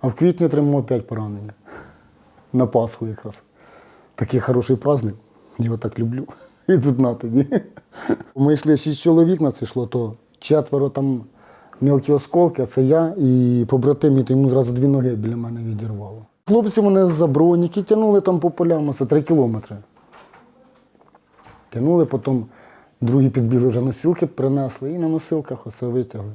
А в квітні отримав 5 поранення. На Пасху якраз. Такий хороший праздник. Його так люблю. І тут на тобі. Ми йшли шість чоловік нас йшло, то четверо там мілкі осколки, а це я і побратим, мій, то йому зразу дві ноги біля мене відірвало. Хлопці мене за броніки тягнули там по полям, це три кілометри. Тягнули, потім другі підбігли вже носилки, принесли і на носилках оце витягли.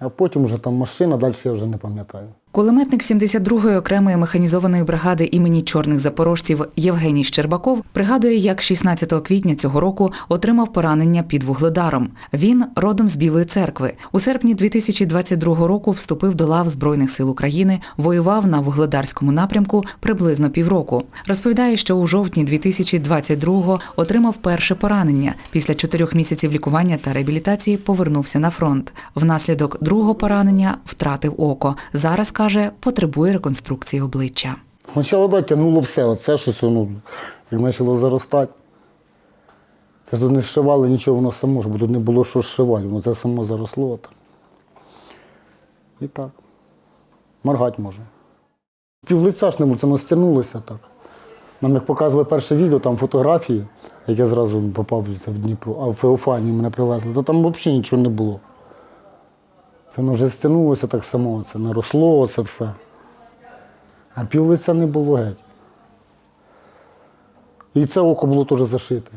А потім вже там машина, далі я вже не пам'ятаю. Кулеметник 72-ї окремої механізованої бригади імені чорних запорожців Євгеній Щербаков пригадує, як 16 квітня цього року отримав поранення під вугледаром. Він родом з Білої церкви. У серпні 2022 року вступив до лав Збройних сил України, воював на вугледарському напрямку приблизно півроку. Розповідає, що у жовтні 2022-го отримав перше поранення. Після чотирьох місяців лікування та реабілітації повернувся на фронт. Внаслідок другого поранення втратив око. Зараз каже, потребує реконструкції обличчя. Спочатку да, тягнуло все, оце щось воно, як почало заростати. Це тут не зшивали нічого, воно само ж, бо тут не було що зшивати, воно це само заросло. І так. Моргати може. Пів лиця ж не це воно стягнулося так. Нам як показували перше відео, там фотографії, як я зразу попав в Дніпро, а в Феофанії мене привезли, то там взагалі нічого не було. Це воно вже стягнулося так само, це наросло, це все. А пів лиця не було геть. І це око було теж зашите.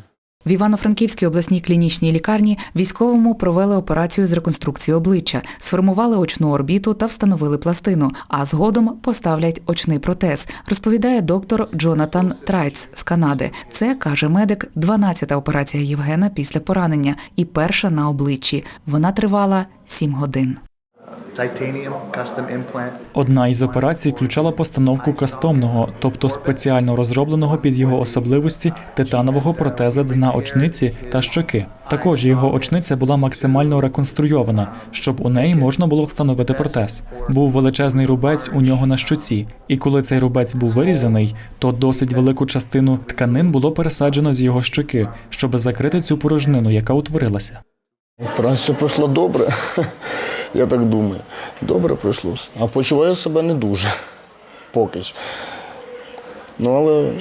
В Івано-Франківській обласній клінічній лікарні військовому провели операцію з реконструкції обличчя, сформували очну орбіту та встановили пластину, а згодом поставлять очний протез, розповідає доктор Джонатан Трайц з Канади. Це каже медик, 12-та операція Євгена після поранення і перша на обличчі. Вона тривала 7 годин. Одна із операцій включала постановку кастомного, тобто спеціально розробленого під його особливості титанового протеза дна очниці та щоки. Також його очниця була максимально реконструйована, щоб у неї можна було встановити протез. Був величезний рубець у нього на щоці, і коли цей рубець був вирізаний, то досить велику частину тканин було пересаджено з його щоки, щоб закрити цю порожнину, яка утворилася. Операція пройшла добре, я так думаю. Добре пройшлося. А почуваю себе не дуже. Поки що. Ну, але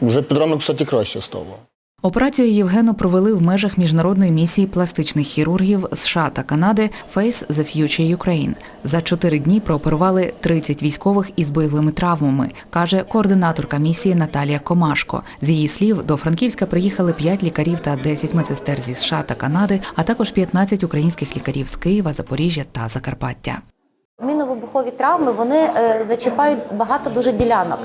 вже під ранок, кстати, краще стало. Операцію Євгену провели в межах міжнародної місії пластичних хірургів США та Канади Face the Future Ukraine. За чотири дні прооперували 30 військових із бойовими травмами, каже координаторка місії Наталія Комашко. З її слів, до Франківська приїхали 5 лікарів та 10 медсестер зі США та Канади, а також 15 українських лікарів з Києва, Запоріжжя та Закарпаття. Міновибухові травми вони е, зачіпають багато дуже ділянок.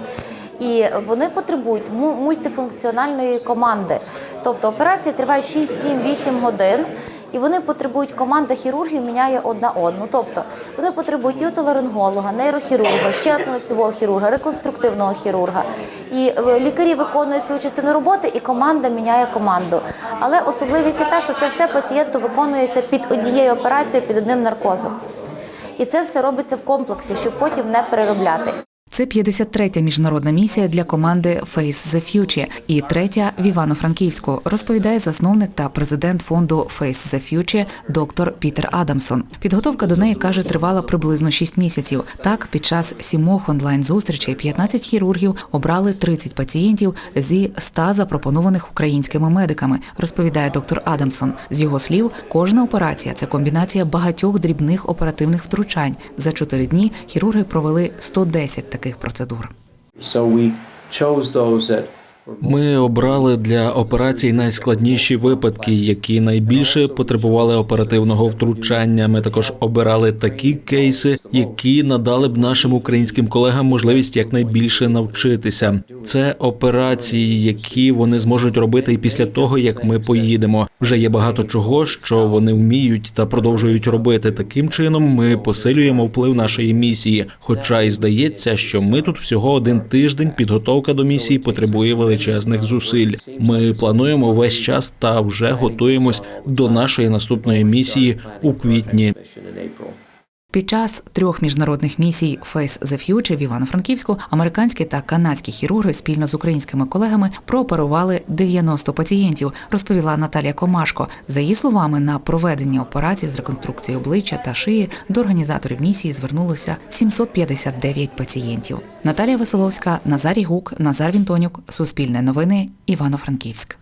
І вони потребують му- мультифункціональної команди. Тобто операції тривають 6, 7, 8 годин, і вони потребують команда хірургів міняє одна одну. Тобто вони потребують і отоларинголога, нейрохірурга, щелепно-лицевого хірурга, реконструктивного хірурга. І е, лікарі виконують свою частину роботи, і команда міняє команду. Але особливість та, що це все пацієнту виконується під однією операцією, під одним наркозом. І це все робиться в комплексі, щоб потім не переробляти. Це 53-я міжнародна місія для команди Face the Future і третя в Івано-Франківську, розповідає засновник та президент фонду Face the Future доктор Пітер Адамсон. Підготовка до неї каже, тривала приблизно 6 місяців. Так, під час сімох онлайн-зустрічей 15 хірургів обрали 30 пацієнтів зі 100 запропонованих українськими медиками, розповідає доктор Адамсон. З його слів, кожна операція це комбінація багатьох дрібних оперативних втручань. За 4 дні хірурги провели 110 таких процедур. So we chose those that Ми обрали для операцій найскладніші випадки, які найбільше потребували оперативного втручання. Ми також обирали такі кейси, які надали б нашим українським колегам можливість якнайбільше навчитися. Це операції, які вони зможуть робити і після того, як ми поїдемо. Вже є багато чого, що вони вміють та продовжують робити. Таким чином ми посилюємо вплив нашої місії. Хоча й здається, що ми тут всього один тиждень. Підготовка до місії потребує величезних зусиль. Ми плануємо весь час та вже готуємось до нашої наступної місії у квітні. Під час трьох міжнародних місій Face the Future в Івано-Франківську американські та канадські хірурги спільно з українськими колегами прооперували 90 пацієнтів, розповіла Наталія Комашко. За її словами, на проведення операцій з реконструкції обличчя та шиї до організаторів місії звернулося 759 пацієнтів. Наталія Веселовська, Назарій Гук, Назар Вінтонюк, Суспільне новини, Івано-Франківськ.